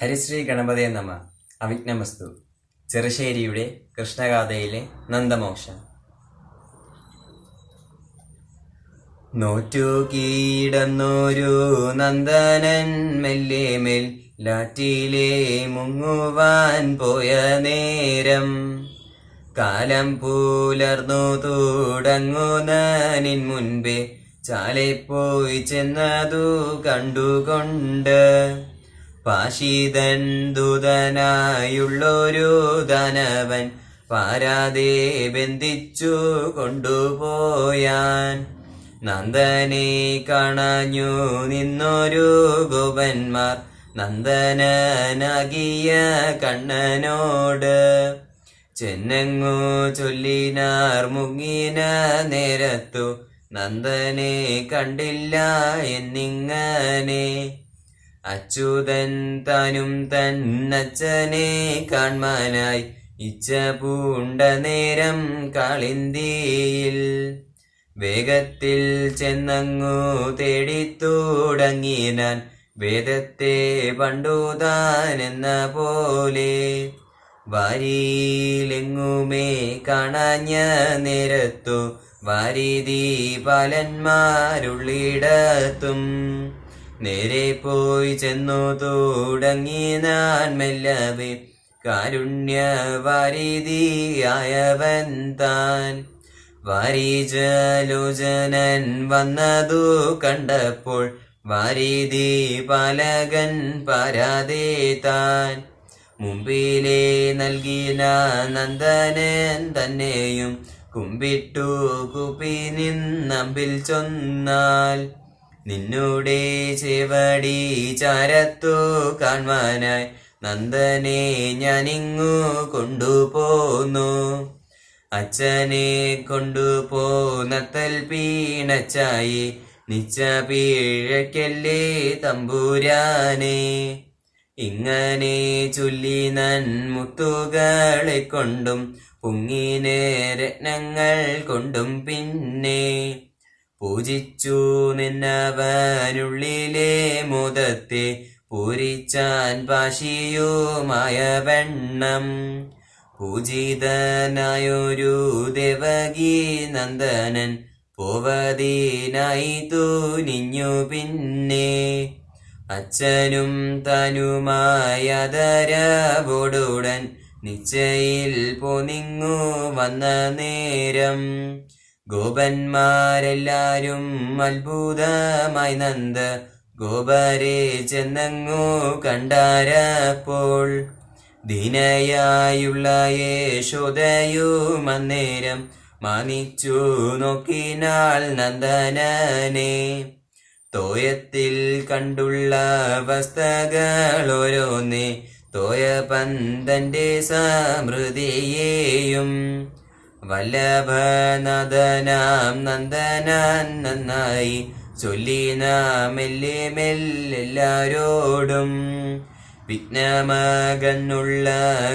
ഹരിശ്രീ ഗണപതേ നമ. അവിഘ്നമസ്തു. ചെറുശ്ശേരിയുടെ കൃഷ്ണഗാഥയിലെ നന്ദമോക്ഷം. നോറ്റു കീടന്നൊരു നന്ദനൻ മെല്ലെ മെൽ ലാറ്റിലെ മുങ്ങുവാൻ പോയ നേരം. കാലം പുലർന്നു തുടങ്ങുന്നതിൻ മുൻപേ ചാലെ പോയി ചെന്നതു കണ്ടുകൊണ്ട് പാശിതൻ ദുതനായുള്ളൊരു ധനവൻ പാരാതെ ബന്ധിച്ചു കൊണ്ടുപോയാൻ നന്ദനെ കാണഞ്ഞു നിന്നൊരു ഗോപന്മാർ നന്ദനനാകിയ കണ്ണനോട്. ചെന്നങ്ങു ചൊല്ലിനാർ മുങ്ങിന നേരത്തു നന്ദനെ കണ്ടില്ല എന്നിങ്ങനെ അച്യുതൻ തനും തന്നച്ഛനെ കാൺമാനായി ഇച്ഛ പൂണ്ട നേരം കാളിന്തിയിൽ വേഗത്തിൽ ചെന്നങ്ങു തേടിത്തുടങ്ങിനാൻ. വേദത്തെ പണ്ടുതാൻ എന്ന പോലെ വാരിയിലെങ്ങുമേ കാണാഞ്ഞ നേരത്തു വാരിതി പാലന്മാരുള്ളിടത്തും നേരെ പോയി ചെന്നു തുടങ്ങി ഞാൻ മെല്ലവേ കാരുണ്യവാരിതിയായവൻ താൻ. വാരിജലോചനൻ വന്നതു കണ്ടപ്പോൾ വാരിതി പാലകൻ പരാതെ താൻ. മുമ്പിലെ നൽകിന നന്ദനൻ തന്നെയും കുമ്പിട്ടു കുപ്പി നിന്നമ്പിൽ ചൊന്നാൽ. നിന്നുടെ ചെവടി ചാരത്തു കാൺവാനായി. നന്ദനെ ഞാനിങ്ങു കൊണ്ടുപോന്നു. അച്ഛനെ കൊണ്ടുപോന്നത്തൽ പീണച്ചായി. നിച്ച പീഴക്കല്ലേ തമ്പൂരാനെ. ഇങ്ങനെ ചൊല്ലി നന്മുത്തുകളെ കൊണ്ടും പൊങ്ങിനെ രത്നങ്ങൾ കൊണ്ടും പിന്നെ പൂജിച്ചു നിന്നവനുള്ളിലെ മുതത്തെ പൂരിച്ചാൻ പാശിയുമായ വെണ്ണം പൂജിതനായൊരു ദേവകി നന്ദനൻ പോവതീനായി തൂനിഞ്ഞു പിന്നെ. അച്ഛനും തനുമായതരവോടുടൻ നിശ്ചയിൽ പോനിങ്ങു വന്ന നേരം ഗോപന്മാരെല്ലാരും അത്ഭുതമായി നന്ദ. ഗോപരെ ചെന്നങ്ങു കണ്ടാരപ്പോൾ. ദീനയായുള്ള യേശോദയും അന്നേരം മാനിച്ചു നോക്കിനാൾ നന്ദനനെ. തോയത്തിൽ കണ്ടുള്ള വസ്തകളോരോന്നേ തോയ പന്തന്റെ സമൃദ്ധിയെയും വല്ലഭനദനാം നന്ദനാൻ നന്നായി ചൊല്ലിന മെല്ലെ മെല്ലെല്ലാരോടും വിഘ്നമകന്നുള്ള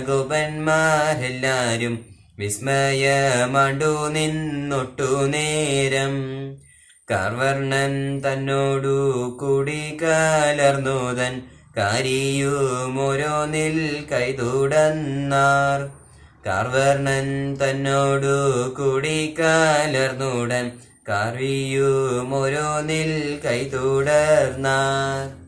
ഗോപന്മാരെല്ലാരും വിസ്മയമാണ്ടു നിന്നൊട്ടു നേരം. കാർവർണൻ തന്നോടു കൂടി കലർന്നുതൻ കാരിയുമോരോന്നിൽ കൈതുടന്നാർ. കാർവർണൻ തന്നോടു കൂടി കലർന്നുടൻ കാറിയുമോരോന്നിൽ കൈതുടർന്നാർ.